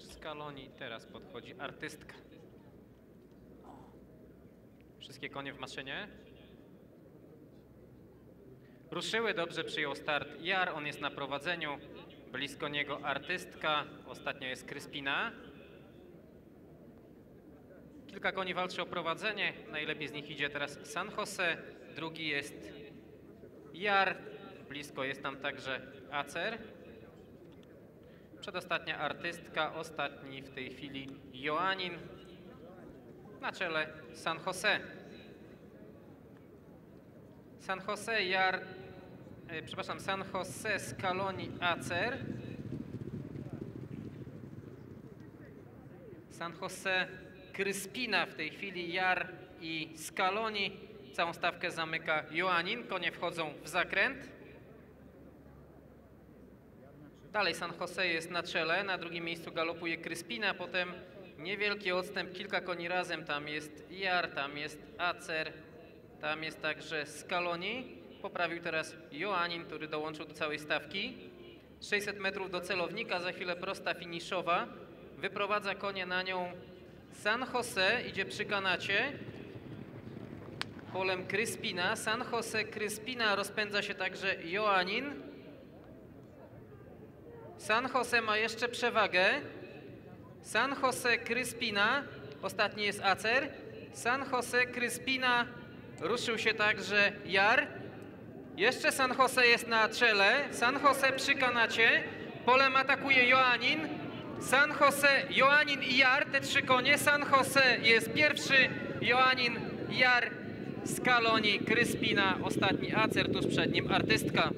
Scaloni. Teraz podchodzi artystka. Wszystkie konie w maszynie. Ruszyły, dobrze przyjął start Jar, on jest na prowadzeniu. Blisko niego artystka, ostatnio jest Kryspina. Kilka koni walczy o prowadzenie, najlepiej z nich idzie teraz San Jose, drugi jest Jar, blisko jest tam także Acer. Przedostatnia artystka, ostatni w tej chwili Joanin, na czele San Jose. San Jose, Jar, e, przepraszam, San Jose, Scaloni, Acer. San Jose, Kryspina w tej chwili, Jar i Scaloni. Całą stawkę zamyka Joanin, konie wchodzą w zakręt. Dalej San Jose jest na czele, na drugim miejscu galopuje Kryspina, potem niewielki odstęp, kilka koni razem, tam jest Jar, tam jest Acer, tam jest także Scaloni. Poprawił teraz Joanin, który dołączył do całej stawki. 600 metrów do celownika, za chwilę prosta finiszowa. Wyprowadza konie na nią San Jose, idzie przy kanacie. Polem Kryspina, San Jose, Kryspina, rozpędza się także Joanin. San Jose ma jeszcze przewagę. San Jose Kryspina, ostatni jest Acer. San Jose Kryspina, ruszył się także Jar. Jeszcze San Jose jest na czele. San Jose przy kanacie. Polem atakuje Joanin. San Jose, Joanin i Jar, te trzy konie. San Jose jest pierwszy, Joanin, Jar, Scaloni, Kryspina, ostatni Acer, tuż przed nim artystka.